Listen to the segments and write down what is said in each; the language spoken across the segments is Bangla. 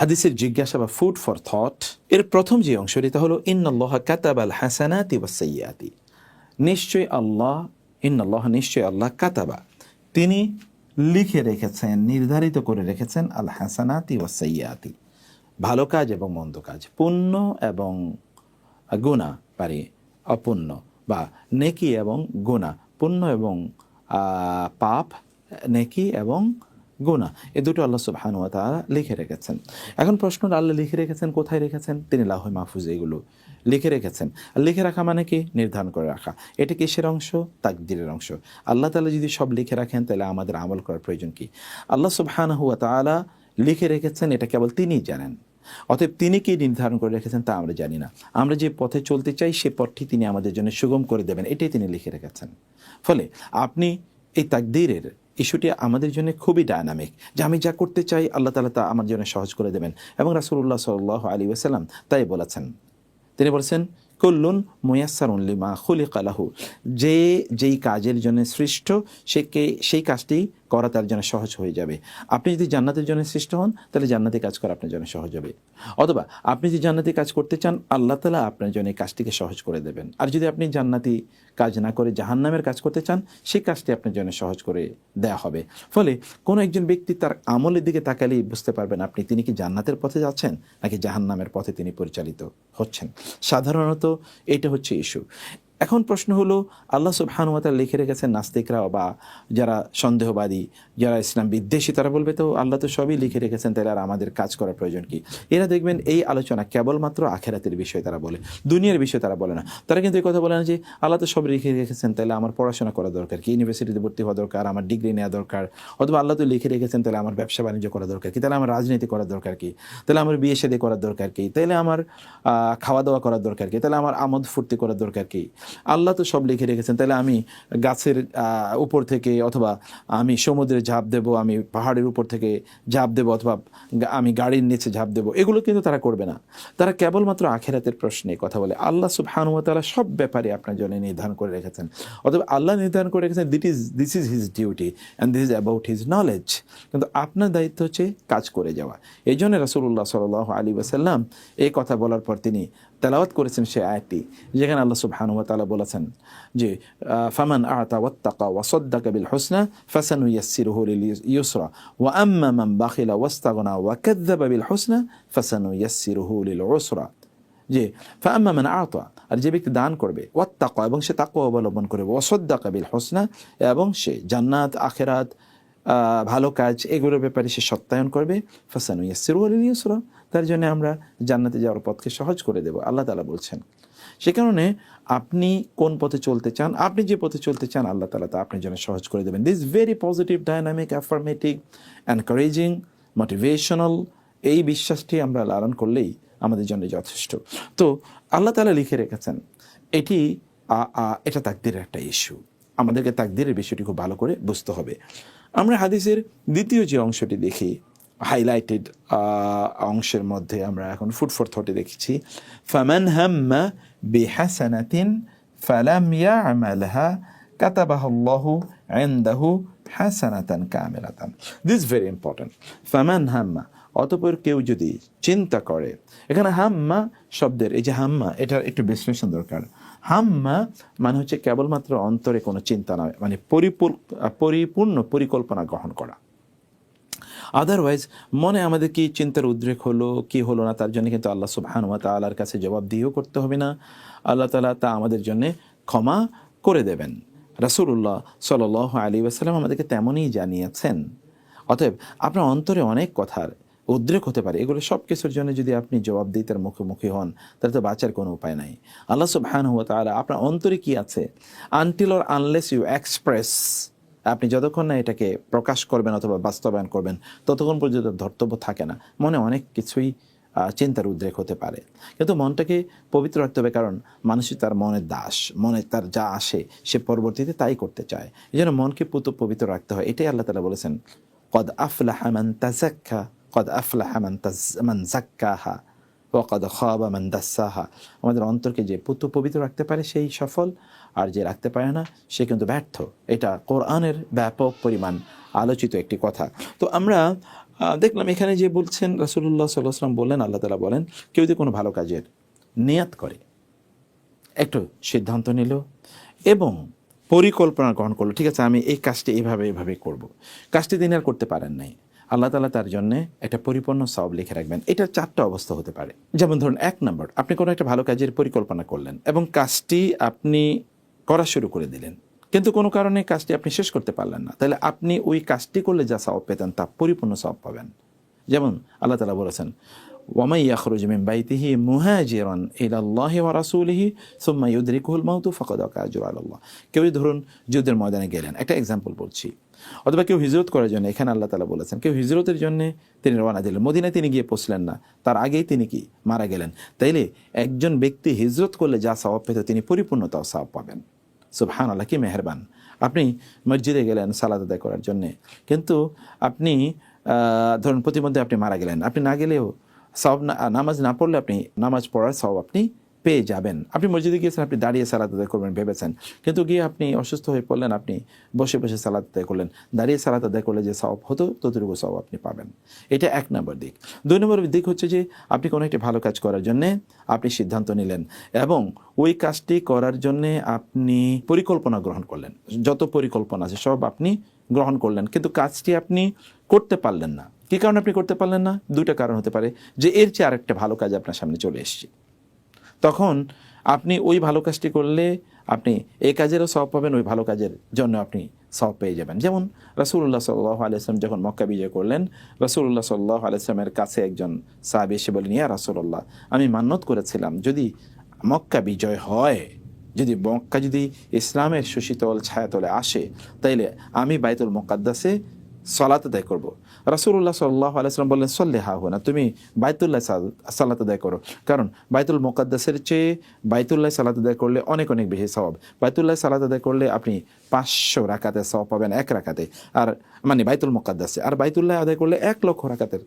হাদিসের জিজ্ঞাসা বা ফুড ফর থট এর প্রথম যে অংশটি তা হলো ইন্নআল্লাহ কাতাবাল হাসানাতি ওয়াসাইয়াতি নিশ্চয় আল্লাহ ইন্নআল্লাহ নিশ্চয় আল্লাহ কাতাবা। তিনি লিখে রেখেছেন, নির্ধারিত করে রেখেছেন, আল হাসানাতি ওয়াসাইয়াতি ভালো কাজ এবং মন্দ কাজ, পুণ্য এবং গুণা পারি অপুণ্য বা নেকি এবং গুণা পুণ্য এবং পাপ, নেকি এবং গুণা এ দুটো আল্লাহ সুবহান ওয়া তাআলা লিখে রেখেছেন। এখন প্রশ্ন আল্লাহ লিখে রেখেছেন, কোথায় রেখেছেন? তিনি লাহ মাহফুজ এগুলো লিখে রেখেছেন। আর লিখে রাখা মানে কি? নির্ধারণ করে রাখা। এটা কিসের অংশ? তাকদিরের অংশ। আল্লাহ তাআলা যদি সব লিখে রাখেন, তাহলে আমাদের আমল করার প্রয়োজন কি? আল্লাহ সুবহান হুয়া তাআলা লিখে রেখেছেন, এটা কেবল তিনিই জানেন। অতএব তিনি কি নির্ধারণ করে রেখেছেন, তা আমরা জানি না। আমরা যে পথে চলতে চাই, সে পথটি তিনি আমাদের জন্য সুগম করে দেবেন, এটাই তিনি লিখে রেখেছেন। ফলে আপনি এই তাকদীরের ইস্যুটি আমাদের জন্য খুবই ডায়নামিক যে আমি যা করতে চাই আল্লাহ তালা তা আমার জন্য সহজ করে দেবেন। এবং রাসুল্লাহ সাল আলী ওসাল্লাম তাই বলেছেন। তিনি বলছেন কুল্লুন মুয়াসারুন লিমা খুলিক আলাহু যে, যেই কাজের জন্য সৃষ্ট, সে কে, সেই কাজটি করা তার জন্য সহজ হয়ে যাবে। আপনি যদি জান্নাতের জন্য সৃষ্ট হন, তাহলে জান্নাতি কাজ করা আপনার জন্য সহজ হবে। অথবা আপনি যদি জান্নাতি কাজ করতে চান, আল্লাহ তালা আপনার জন্য এই কাজটিকে সহজ করে দেবেন। আর যদি আপনি জান্নাতি কাজ না করে জাহান্নামের কাজ করতে চান সেই কাজটি আপনার জন্য সহজ করে দেয়া হবে। ফলে কোনো একজন ব্যক্তি তার আমলের দিকে তাকালেই বুঝতে পারবেন, আপনি তিনি কি জান্নাতের পথে যাচ্ছেন, নাকি জাহান্নামের পথে তিনি পরিচালিত হচ্ছেন। সাধারণত এটা হচ্ছে ইস্যু। এখন প্রশ্ন হলো, আল্লাহ সুবহানুয়াতাল লিখে রেখেছেন নাস্তিকরা বা যারা সন্দেহবাদী, যারা ইসলাম বিদ্বেষী, তারা বলবে তো আল্লাহ তো সবই লিখে রেখেছেন, তাহলে আর আমাদের কাজ করার প্রয়োজন কি? এরা দেখবেন এই আলোচনা কেবলমাত্র আখেরাতের বিষয় তারা বলে, দুনিয়ার বিষয় তারা বলে না। তারা কিন্তু এই কথা বলে না যে আল্লাহ তো সব লিখে রেখেছেন, তাহলে আমার পড়াশোনা করা দরকার কি? ইউনিভার্সিটিতে ভর্তি হওয়া দরকার, আমার ডিগ্রি নেওয়া দরকার, অথবা আল্লাহ তো লিখে রেখেছেন, তাহলে আমার ব্যবসা বাণিজ্য করা দরকার কি? তাহলে আমার রাজনীতি করার দরকার কি? তাহলে আমার বিয়ে শাদী করার দরকার কি? তাহলে আমার খাওয়া দাওয়া করার দরকার কি? তাহলে আমার আমোদ ফুর্তি করার দরকার কি? আল্লাহ তো সব লিখে রেখেছেন। তাহলে আমি গাছের উপর থেকে অথবা আমি সমুদ্রে ঝাঁপ দেব, আমি পাহাড়ের উপর থেকে ঝাঁপ দেব অথবা আমি গাড়ির নিচে ঝাঁপ দেব, এগুলো কিন্তু তারা করবে না। তারা কেবলমাত্র আখেরাতের প্রশ্নে কথা বলে। আল্লাহ সুবহানুমতালা সব ব্যাপারে আপনার জন্য নির্ধারণ করে রেখেছেন। অথবা আল্লাহ নির্ধারণ করে রেখেছেন that is this is his duty and this is about his knowledge কিন্তু আপনার দায়িত্ব হচ্ছে কাজ করে যাওয়া। এই জন্য রাসুল্লাহ সাল আলী ওয়াসাল্লাম এই কথা বলার পর তিনি তেলাওয়াত করেছেন সে আয়াতটি, যেখানে আল্লাহ সুবহানাহু ওয়া তাআলা বলেছেন যে ফামান আতা ওয়াত্তাকা ওয়া সাদ্দাকা বিল হুসনা ফাসানুয়াসসিরুহু লিল ইউসরা ওয়া আম্মা মান বাখিলা ওয়াস্তাগনা ওয়া কাযযাবা বিল হুসনা ফাসানুয়াসসিরুহু লিল উসরা। যে ফাম্মা মান আতা, আর যে ব্যক্তি দান করবে, ওয়াত্তাকা, এবং সে তাকওয়া অবলম্বন করবে ওয়াসাদ্দাকা বিল হুসনা, এবং সে জান্নাত, আখিরাত ভালো কাজ, এগুলোর ব্যাপারে সে সত্যায়ন করবে ফাসানু ইয়াসিরু আলিল ইউসরা। তার জন্য আমরা জান্নাতে যাওয়ার পথকে সহজ করে দেব। আল্লাহ তালা বলছেন, সে কারণে আপনি কোন পথে চলতে চান, আপনি যে পথে চলতে চান, আল্লাহ তালা তা আপনার জন্য সহজ করে দেবেন। This very positive dynamic affirmative encouraging motivational এই বিশ্বাসটি আমরা লালন করলেই আমাদের জন্য যথেষ্ট। তো আল্লাহ তালা লিখে রেখেছেন, এটি এটা তাকদিরের একটা ইস্যু আমাদেরকে তাকদিরের বিষয়টি খুব ভালো করে বুঝতে হবে। আমরা হাদিসের দ্বিতীয় যে অংশটি দেখি হাইলাইটেড অংশের মধ্যে আমরা এখন ফুড ফর থটে দেখেছি। ফামান হাম্মা বিহাসানাতিন ফালাম ইয়ামালহা কাতাবাহ আল্লাহু ইনদাহু হাসানাতান কামিলাতান দিস ভেরি ইম্পর্টেন্ট ফামান হাম্মা অতপর কেউ যদি চিন্তা করে, এখানে হাম্মা শব্দের, এই যে হাম্মা, এটার একটু বিশ্লেষণ দরকার। হাম্মা মানে হচ্ছে কেবলমাত্র অন্তরে কোনো চিন্তা নয় মানে পরিপূর পরিপূর্ণ পরিকল্পনা গ্রহণ করা। আদারওয়াইজ মনে আমাদের কি চিন্তার উদ্রেক হলো, কি হলো না, তার জন্য কিন্তু আল্লাহ সুবহান ওয়া তাআলার কাছে জবাব দিয়েও করতে হবে না। আল্লাহ তাআলা তা আমাদের জন্য ক্ষমা করে দেবেন। রাসূলুল্লাহ সাল্লাল্লাহু আলী ওয়াসাল্লাম আমাদেরকে তেমনই জানিয়েছেন। অতএব, আপনার অন্তরে অনেক কথার উদ্রেক হতে পারে। এগুলো সব কিছুর জন্য যদি আপনি জবাবদিহিতার মুখোমুখি হন, তাহলে তো বাঁচার কোনো উপায় নাই। আল্লাহ সুবহানাহু ওয়া তাআলা, আপনার অন্তরে কি আছে? Until or unless you express আপনি যতক্ষণ না এটাকে প্রকাশ করবেন অথবা বাস্তবায়ন করবেন, ততক্ষণ পর্যন্ত ধর্তব্য থাকে না। মনে অনেক কিছুই চিন্তার উদ্রেক হতে পারে। কিন্তু মনটাকে পবিত্র রাখতে হবে কারণ মানুষই তার মনের দাস মনে তার যা আসে সে পরবর্তীতে তাই করতে চায়। এই জন্য মনকে পুত, পবিত্র রাখতে হয়। এটাই আল্লাহ তালা বলেছেন, কদ আফলাহা মান তাজাক্কা কদ আফলাহা মান তাজ, মান জাক্কাহা ওয়াকাদ খাবা মান দাসাহা। আমাদের অন্তরকে যে পুত্র পবিত্র রাখতে পারে সেই সফল আর যে রাখতে পারে না, সে কিন্তু ব্যর্থ। এটা কোরআনের ব্যাপক পরিমাণ আলোচিত একটি কথা। তো আমরা দেখলাম এখানে যে বলছেন রাসুল্লাহ সাল্লাহাম বললেন, আল্লাহ তালা বলেন, কেউ যদি কোনো ভালো কাজের নিয়াত করে, একটু সিদ্ধান্ত নিল এবং পরিকল্পনা গ্রহণ করল, ঠিক আছে, আমি এই কাজটি এভাবে এইভাবে করব। কাজটি তিনি আর করতে পারেন নাই। আল্লাহ তালা তার জন্য একটা পরিপূর্ণ সব লিখে রাখবেন। এটা চারটা অবস্থা হতে পারে। যেমন ধরুন, এক নম্বর, আপনি কোনো একটা ভালো কাজের পরিকল্পনা করলেন এবং কাজটি আপনি করা শুরু করে দিলেন। কিন্তু কোনো কারণে কাজটি আপনি শেষ করতে পারলেন না। তাহলে আপনি ওই কাজটি করলে যা সব পেতেন তা পরিপূর্ণ সব পাবেন। যেমন আল্লাহ তালা বলেছেন, ওয়ামাই ইয়াখরুজ মিন বাইতিহি মুহাজিরান ইলাল্লাহি ওয়া রাসূলিহি সুম্মা ইউদরিকুহুল মাউতু ফাকাদ আজরু আলাল্লাহ। কেউ ধরুন যুদ্ধের ময়দানে গেলেন। একটা এক্সাম্পল বলছি। অথবা কেউ হিজরত করার জন্য, এখানে আল্লাহ তালা বলেছেন, কেউ হিজরতের জন্য তিনি রওনা দিলেন। মদিনায় তিনি গিয়ে পৌঁছলেন না। তার আগেই তিনি কি? মারা গেলেন। তাইলে একজন ব্যক্তি হিজরত করলে যা সওয়াব পেত, তিনি পরিপূর্ণতাও সওয়াব পাবেন। সুবহান আল্লাহ কি মেহরবান। আপনি মসজিদে গেলেন সালাদ আদায় করার জন্যে, কিন্তু আপনি ধরুন প্রতিমধ্যে আপনি মারা গেলেন। আপনি না গেলেও সব নামাজ না পড়লে আপনি, নামাজ পড়ার সব আপনি পেয়ে যাবেন। আপনি মসজিদে গিয়েছেন আপনি দাঁড়িয়ে সালাদ আদায় করবেন ভেবেছেন। কিন্তু গিয়ে আপনি অসুস্থ হয়ে পড়লেন, আপনি বসে বসে সালাদ আদায় করলেন। দাঁড়িয়ে সালাদ আদায় করলে যে সব হতো, ততটুকু সব আপনি পাবেন। এটা এক নম্বর দিক। দুই নম্বর দিক হচ্ছে যে আপনি কোনো একটি ভালো কাজ করার জন্যে আপনি সিদ্ধান্ত নিলেন এবং ওই কাজটি করার জন্যে আপনি পরিকল্পনা গ্রহণ করলেন। যত পরিকল্পনা আছে সব আপনি গ্রহণ করলেন, কিন্তু কাজটি আপনি করতে পারলেন না। কী কারণে আপনি করতে পারলেন না? দুইটা কারণ হতে পারে যে এর চেয়ে আরেকটা ভালো কাজ আপনার সামনে চলে এসছে। তখন আপনি ওই ভালো কাজটি করলে আপনি এই কাজেরও সব পাবেন, ওই ভালো কাজের জন্য আপনি সব পেয়ে যাবেন। যেমন রাসুল্লাহ সাল্লাহ আলিয়াল্লাম যখন মক্কা বিজয় করলেন রাসুল্লাহ সাল্লাহ আলিয়াল্লামের কাছে একজন সাহাবি এসে বলেন ইয়া রাসুল্লাহ আমি মান্যত করেছিলাম, যদি মক্কা বিজয় হয়, যদি মক্কা যদি ইসলামের সুশীতল ছায়াতলে আসে, তাইলে আমি বাইতুল মোকাদ্দাসে সলাত আদায় করব। রাসুল্লাহ সাল্লাহ আলাইসলাম বললেন, সল্লে হা না তুমি বাইতুল্লাহ সালাত আদায় করো। কারণ বাইতুল মোকাদ্দাসের চেয়ে বাইতুল্লাহ সালাত আদায় করলে অনেক অনেক বেশি স্বভাব বাইতুল্লাহ সালাত আদায় করলে আপনি পাঁচশো রাকাতে সব পাবেন এক রাকাতে। আর মানে বাইতুল মোকাদ্দাসে, আর বাইতুল্লাহ আদায় করলে এক লক্ষ রাকাতের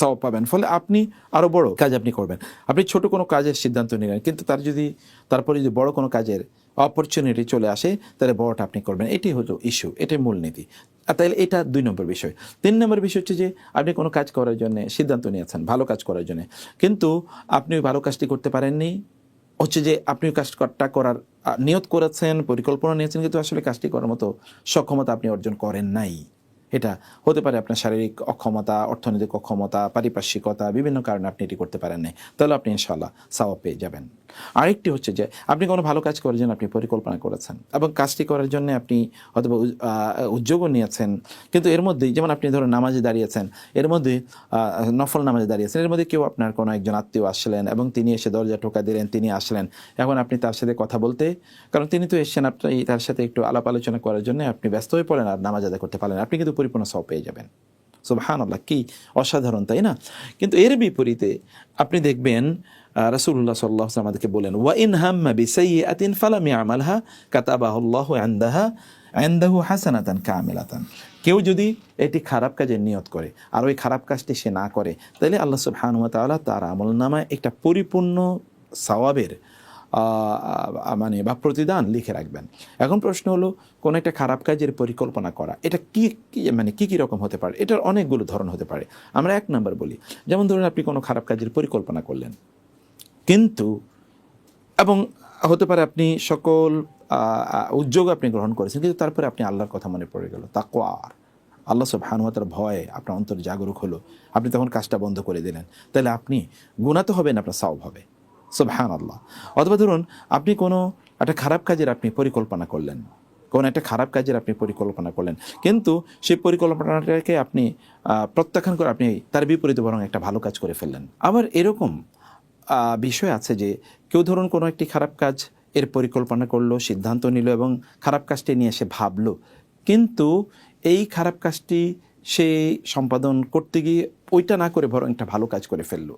সব পাবেন। ফলে আপনি আরও বড় কাজ আপনি করবেন। আপনি ছোট কোনো কাজের সিদ্ধান্ত নিলেন কিন্তু তার যদি, তারপরে যদি বড় কোনো কাজের অপরচুনিটি চলে আসে, তাহলে বড়টা আপনি করবেন। এটি হলো ইস্যু এটাই মূলনীতি। আর তাহলে এটা দুই নম্বর বিষয়। তিন নম্বর বিষয় হচ্ছে যে, আপনি কোনো কাজ করার জন্য সিদ্ধান্ত নিয়েছেন, ভালো কাজ করার জন্য। কিন্তু আপনি ভালো কাজটি করতে পারেননি, হচ্ছে যে আপনি কাজটা করার নিয়ত করেছেন, পরিকল্পনা নিয়েছেন, কিন্তু আসলে কাজটি করার মতো সক্ষমতা আপনি অর্জন করেন নাই। এটা হতে পারে আপনার শারীরিক অক্ষমতা, অর্থনৈতিক অক্ষমতা, পারিপার্শ্বিকতা, বিভিন্ন কারণে আপনি এটি করতে পারেন নাই। তাহলে আপনি ইনশাল্লাহ সাওয়াব পেয়ে যাবেন। আরেকটি হচ্ছে যে, আপনি কোনো ভালো কাজ করার জন্য আপনি পরিকল্পনা করেছেন এবং কাজটি করার জন্য আপনি হয়তো উদ্যোগও নিয়েছেন। কিন্তু এর মধ্যেই যেমন আপনি ধরুন নামাজে দাঁড়িয়েছেন, এর মধ্যে নফল নামাজে দাঁড়িয়েছেন, এর মধ্যে কেউ আপনার কোনো একজন আত্মীয় আসলেন এবং তিনি এসে দরজা টোকা দিলেন, তিনি আসলেন। এখন আপনি তার সাথে কথা বলতে, কারণ তিনি তো এসেছেন আপনি তার সাথে একটু আলাপ আলোচনা করার জন্য, আপনি ব্যস্ত হয়ে পড়েন আর নামাজ আদায় করতে পারেন আপনি কিন্তু পরিপূর্ণ সব পেয়ে যাবেন। সুবহান আল্লাহ কি অসাধারণ, তাই না? কিন্তু এর বিপরীতে আপনি দেখবেন রাসুল্লাহ সাল্লাহ আমাদেরকে বলেন, ওয়া ইন হাম্মা বিসাইয়াতিন ফালাম ইয়ামালহা কাতাবাহুল্লাহু ইনদাহা ইনদাহু হাসানাতান কামিলাতান। কেউ যদি এটি খারাপ কাজের নিয়ত করে, আর ওই খারাপ কাজটি সে না করে তাহলে আল্লাহ সুবহানাহু ওয়া তাআলা তার আমল নামায় একটা পরিপূর্ণ সওয়াবের মানে বা প্রতিদান লিখে রাখবেন। এখন প্রশ্ন হলো, কোনো একটা খারাপ কাজের পরিকল্পনা করা, এটা কি মানে কি কি রকম হতে পারে? এটার অনেকগুলো ধরন হতে পারে। আমরা এক নাম্বার বলি, যেমন ধরুন আপনি কোনো খারাপ কাজের পরিকল্পনা করলেন। কিন্তু, এবং হতে পারে আপনি সকল উদ্যোগ আপনি গ্রহণ করেছেন, কিন্তু তারপরে আপনি আল্লাহর কথা মনে পড়ে গেল। তাকওয়ার আল্লাহ সব হানুয়াতার ভয়ে আপনার অন্তর জাগরুক হলো। আপনি তখন কাজটা বন্ধ করে দিলেন। তাহলে আপনি গুণাতে হবেন, আপনার সাওব হবে। সুবহান আল্লাহ অথবা ধরুন, আপনি কোনো একটা খারাপ কাজের আপনি পরিকল্পনা করলেন। কোনো একটা খারাপ কাজের আপনি পরিকল্পনা করলেন। কিন্তু সেই পরিকল্পনাটাকে আপনি প্রত্যাখ্যান করে আপনি তার বিপরীতে বরং একটা ভালো কাজ করে ফেললেন। আবার এরকম বিষয় আছে যে, কেউ ধরুন কোনো একটি খারাপ কাজ এর পরিকল্পনা করল, সিদ্ধান্ত নিল এবং খারাপ কাজটি নিয়ে সে ভাবলো। কিন্তু এই খারাপ কাজটি সে সম্পাদন করতে গিয়ে ওইটা না করে বরং একটা ভালো কাজ করে ফেলল।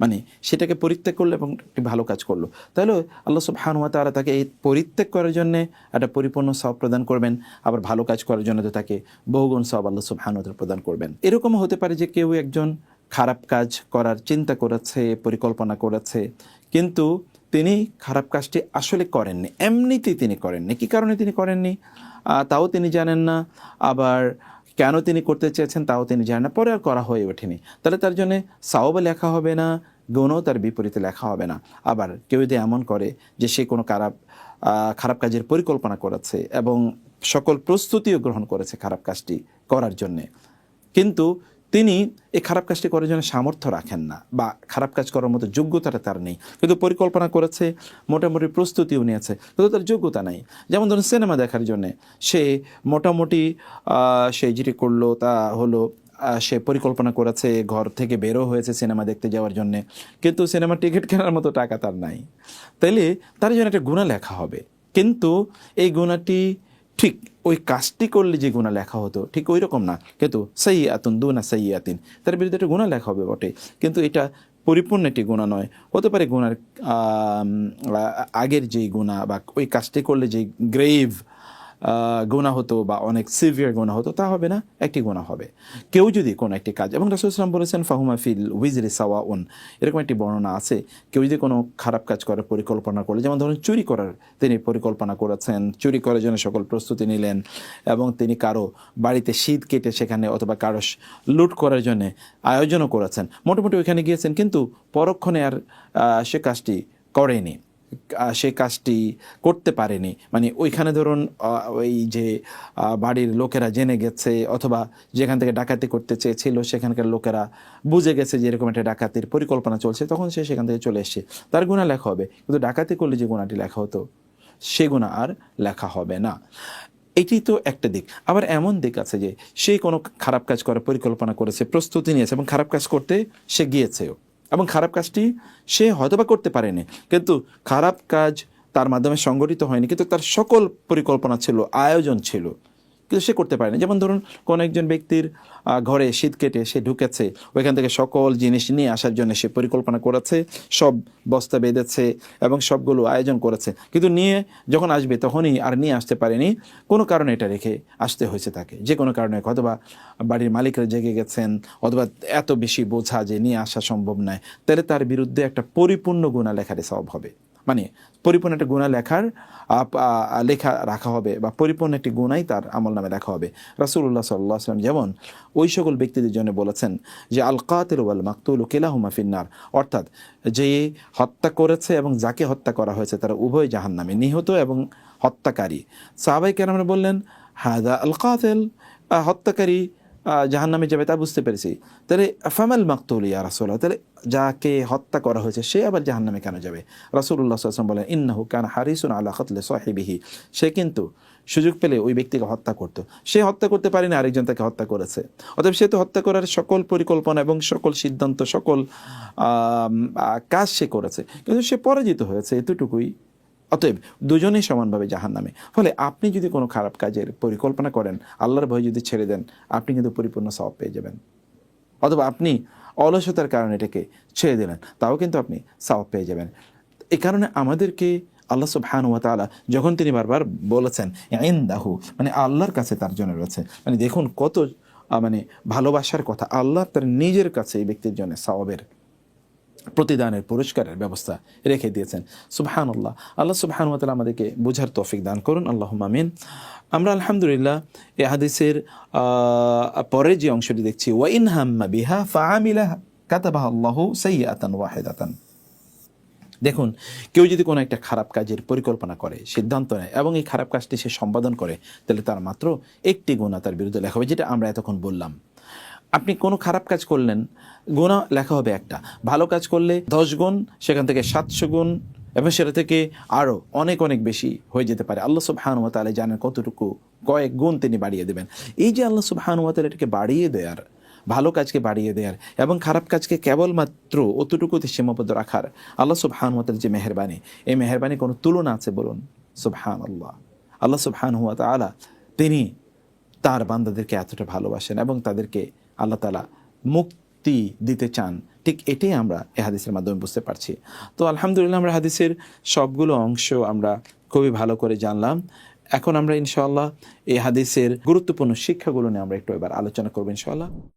মানে সেটাকে পরিত্যাগ করল এবং একটি ভালো কাজ করল। তাহলে আল্লাহ সুবহানুয়া তারা তাকে এই পরিত্যাগ করার জন্যে একটা পরিপূর্ণ সব প্রদান করবেন, আবার ভালো কাজ করার জন্য তো তাকে বহুগুণ সব আল্লাহ সুবহানুয়া তাআলা প্রদান করবেন। এরকমও হতে পারে যে কেউ একজন খারাপ কাজ করার চিন্তা করেছে, পরিকল্পনা করেছে, কিন্তু তিনি খারাপ কাজটি আসলে করেননি, এমনিতেই তিনি করেননি। কী কারণে তিনি করেননি? তাও তিনি জানেন না। আবার কেন তিনি করতে চেয়েছেন তাও তিনি জানেন না, পরে আর করা হয়ে ওঠেনি। তাহলে তার জন্য সাওবে লেখা হবে না, গুণও তার বিপরীতে লেখা হবে না। আবার কেউ যদি এমন করে যে সে কোনো খারাপ খারাপ কাজের পরিকল্পনা করেছে এবং সকল প্রস্তুতিও গ্রহণ করেছে খারাপ কাজটি করার জন্যে। কিন্তু তিনি এই খারাপ কাজটি করার জন্য সামর্থ্য রাখেন না বা খারাপ কাজ করার মতো যোগ্যতাটা তার নেই। কিন্তু পরিকল্পনা করেছে, মোটামুটি প্রস্তুতিও নিয়েছে, কিন্তু তার যোগ্যতা নাই। যেমন ধরুন সিনেমা দেখার জন্যে সে মোটামুটি সে যেটি করল তা হলো সে পরিকল্পনা করেছে ঘর থেকে বেরো হয়েছে সিনেমা দেখতে যাওয়ার জন্যে, কিন্তু সিনেমার টিকিট কেনার মতো টাকা তার নাই। তাইলে তার জন্য একটা গুণা লেখা হবে। কিন্তু এই গুণাটি ঠিক ওই কাজটি করলে যে গুণা লেখা হতো, ঠিক ওই রকম না। কিন্তু সাই আতুন দু না সাই আতিন তার বিরুদ্ধে একটা গুণা লেখা হবে বটে। কিন্তু এটা পরিপূর্ণ একটি গুণা নয়। হতে পারে গুণার আগের যেই গুণা বা ওই কাজটি করলে যে গ্রেভ গুণা হতো বা অনেক সিভিয়ার গোনা হতো, তা হবে না, একটি গোনা হবে। কেউ যদি কোনো একটি কাজ, এবং রাসুলাম বলেছেন, ফাহুমা ফিল উইজরি সাওয়া উন এরকম একটি বর্ণনা আছে। কেউ যদি কোনো খারাপ কাজ করার পরিকল্পনা করলে, যেমন ধরুন চুরি করার, তিনি পরিকল্পনা করেছেন, চুরি করার জন্য সকল প্রস্তুতি নিলেন, এবং তিনি কারও বাড়িতে শীত কেটে সেখানে অথবা কারও লুট করার জন্য আয়োজনও করেছেন। মোটামুটি ওইখানে গিয়েছেন, কিন্তু পরক্ষণে আর সে কাজটি করেনি। সে কাজটি করতে পারেনি। মানে ওইখানে ধরুন ওই যে বাড়ির লোকেরা জেনে গেছে অথবা যেখান থেকে ডাকাতি করতে চেয়েছিল সেখানকার লোকেরা বুঝে গেছে যে এরকম একটা ডাকাতির পরিকল্পনা চলছে, তখন সে সেখান থেকে চলে এসছে। তার গুণা লেখা হবে, কিন্তু ডাকাতি করলে যে গুণাটি লেখা হতো, সে গুণা আর লেখা হবে না। এটি তো একটা দিক। আবার এমন দিক আছে যে সে কোনো খারাপ কাজ করার পরিকল্পনা করেছে, প্রস্তুতি নিয়েছে এবং খারাপ কাজ করতে সে গিয়েছেও। এবং খারাপ কাজটি সে হয়তোবা করতে পারেনি। কিন্তু খারাপ কাজ তার মাধ্যমে সংগঠিত হয়নি। কিন্তু তার সকল পরিকল্পনা ছিল, আয়োজন ছিল। কিন্তু সে করতে পারেনি। যেমন ধরুন, কোন একজন ব্যক্তির ঘরে শীত কেটে সে ঢুকেছে, ওইখান থেকে সকল জিনিস নিয়ে আসার জন্য সে পরিকল্পনা করেছে, সব বস্তা বেঁধেছে এবং সবগুলো আয়োজন করেছে। কিন্তু নিয়ে যখন আসবে তখনই আর নিয়ে আসতে পারেনি। কোনো কারণে এটা রেখে আসতে হয়েছে তাকে। যে কোনো কারণে অথবা বাড়ির মালিকরা জেগে গেছেন, অথবা এত বেশি বোঝা যে নিয়ে আসা সম্ভব নয়, তাহলে তার বিরুদ্ধে একটা পরিপূর্ণ গুণা লেখারে সব হবে। মানে পরিপূর্ণ একটা গুণা লেখার লেখা রাখা হবে বা পরিপূর্ণ একটি গুণাই তার আমল নামে লেখা হবে। রাসুল্লাহ সাল্লাহ আসলাম যেমন ওই সকল ব্যক্তিদের জন্য বলেছেন যে আল কাতের ওয়াল মাকতুল কেলাহুমা ফিন্নার। অর্থাৎ যে হত্যা করেছে এবং যাকে হত্যা করা হয়েছে তারা উভয় জাহান নামে নিহত এবং হত্যাকারী। সাহাবাই কেন বললেন হাদা আল কাতেল হত্যাকারী জাহান নামে যাবে তা বুঝতে পেরেছি। তাহলে, ফামাল মাকতুল ইয়া রাসুল্লাহ তাহলে যাকে হত্যা করা হয়েছে, সে আবার জাহান নামে কেন যাবে? রাসুল্লাহ আসলাম বলেন, ইন্নাহু কান হারিসুন আল্লাহ খতলে সাহেবিহি। সে কিন্তু সুযোগ পেলে ওই ব্যক্তিকে হত্যা করতো। সে হত্যা করতে পারেনি, আরেকজন তাকে হত্যা করেছে। অতএব সে তো হত্যা করার সকল পরিকল্পনা এবং সকল সিদ্ধান্ত, সকল কাজ সে করেছে। কিন্তু সে পরাজিত হয়েছে, এতটুকুই অতএব দুজনেই সমানভাবে জাহান নামে ফলে আপনি যদি কোনো খারাপ কাজের পরিকল্পনা করেন, আল্লাহর ভয় যদি ছেড়ে দেন, আপনি কিন্তু পরিপূর্ণ সব পেয়ে যাবেন। অথবা আপনি অলসতার কারণে এটাকে ছেড়ে দিলেন, তাও কিন্তু আপনি সওয়াব পেয়ে যাবেন। এ কারণে আমাদেরকে আল্লাহ সুবহান ওয়া তাআলা যখন তিনি বারবার বলেছেন, ইনদাহু মানে আল্লাহর কাছে তার জন্য রয়েছে মানে দেখুন কত মানে ভালোবাসার কথা, আল্লাহ তার নিজের কাছে এই ব্যক্তির জন্য সওয়াবের প্রতিদানের পুরস্কারের ব্যবস্থা রেখে দিয়েছেন। সুবহান আল্লাহ আল্লাহ সুবহান তাআলা আমাদেরকে বুঝার তৌফিক দান করুন। আল্লাহ আমিন। আমরা আলহামদুলিল্লাহ এ হাদিসের পরের যে অংশটি দেখছি ওয়াইন হাম্মা বিহা ফাআমিলা কাতাবাহ আল্লাহু সাইয়্যাতান ওয়াহিদাতান। দেখুন, কেউ যদি কোনো একটা খারাপ কাজের পরিকল্পনা করে, সিদ্ধান্ত নেয়, এবং এই খারাপ কাজটি সে সম্পাদন করে, তাহলে তার মাত্র একটি গুণা তার বিরুদ্ধে লেখা হবে, যেটা আমরা এতক্ষণ বললাম। আপনি কোনো খারাপ কাজ করলেন গুণা লেখা হবে একটা। ভালো কাজ করলে দশ গুণ, সেখান থেকে সাতশো গুণ, এবং সেটা থেকে আরও অনেক অনেক বেশি হয়ে যেতে পারে। আল্লাহ সুবহান ওয়া তাআলা জানেন কতটুকু, কয়েক গুণ তিনি বাড়িয়ে দেবেন। এই যে আল্লাহ সুবহান ওয়া তাআলা এটাকে বাড়িয়ে দেয়ার, ভালো কাজকে বাড়িয়ে দেয়ার, এবং খারাপ কাজকে কেবলমাত্র অতটুকুতে সীমাবদ্ধ রাখার আল্লাহ সুবহান ওয়া তাআলার যে মেহরবানি, এই মেহরবানি কোনো তুলনা আছে বলুন? সুবহান আল্লাহ আল্লাহ সুবহান ওয়া তাআলা, তিনি তার বান্দাদেরকে এতটা ভালোবাসেন এবং তাদেরকে আল্লাহ তালা মুক্তি দিতে চান। ঠিক এটাই আমরা এ হাদিসের মাধ্যমে বুঝতে পারছি। তো আলহামদুলিল্লাহ আমরা হাদিসের সবগুলো অংশ আমরা খুবই ভালো করে জানলাম। এখন আমরা ইনশাআল্লাহ এই হাদিসের গুরুত্বপূর্ণ শিক্ষাগুলো নিয়ে আমরা একটু এবার আলোচনা করব ইনশাআল্লাহ।